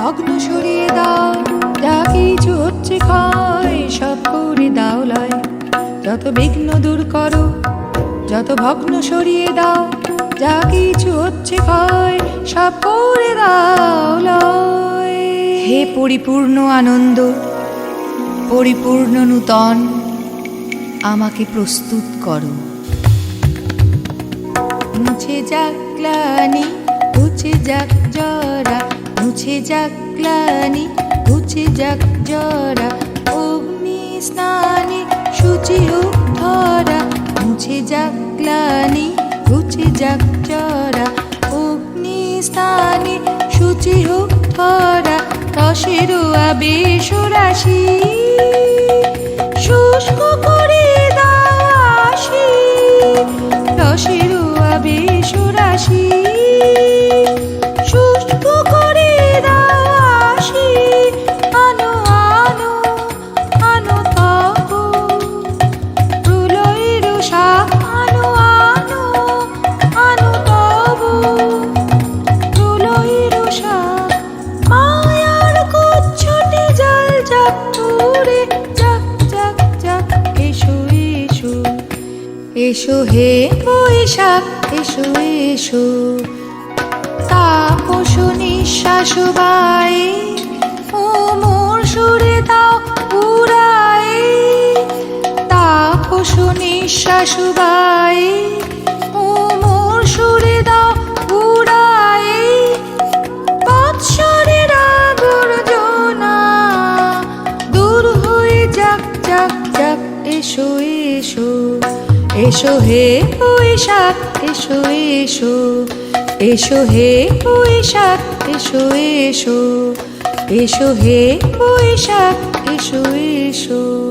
ভগ্ন সরিয়ে দাও, যা কিছু হচ্ছে ক্ষয়, সব করে দাও লয়। যত বিঘ্ন দূর করো, যত ভগ্ন সরিয়ে দাও, যা কিছু হচ্ছে ক্ষয়, সব করে দাও লয়। হে পরিপূর্ণ আনন্দ, পরিপূর্ণ নূতন, আমাকে প্রস্তুত করো। মুছে যাক গ্লানি, মুছে যাক জরা মুছে যাক গ্লানি মুছে যাক জরা, অগ্নি স্নানে সূচি ধরা মুছে যাক গ্লানি মুছে যাক জরা, অগ্নি স্নানে সূচি ধরা রসের আবেশ রাশি শুষ্ক করে দাও আশি রসের আবেশ রাশি এসো, হে বৈশাখ এসো এসো তাপস নিঃশ্বাস বায়ে ও মোর সুরে দাও উড়ায়ে তাপস নিঃশ্বাস বায়ে ও মোর সুরে দাও উড়ায়ে বৎসরের আবর্জনা দূর হয়ে যাক যাক যাক, এসো এসো। এসো হে বৈশাখ এসো এসো। এসো হে বৈশাখ এসো এসো। এসো হে বৈশাখ এসো এসো।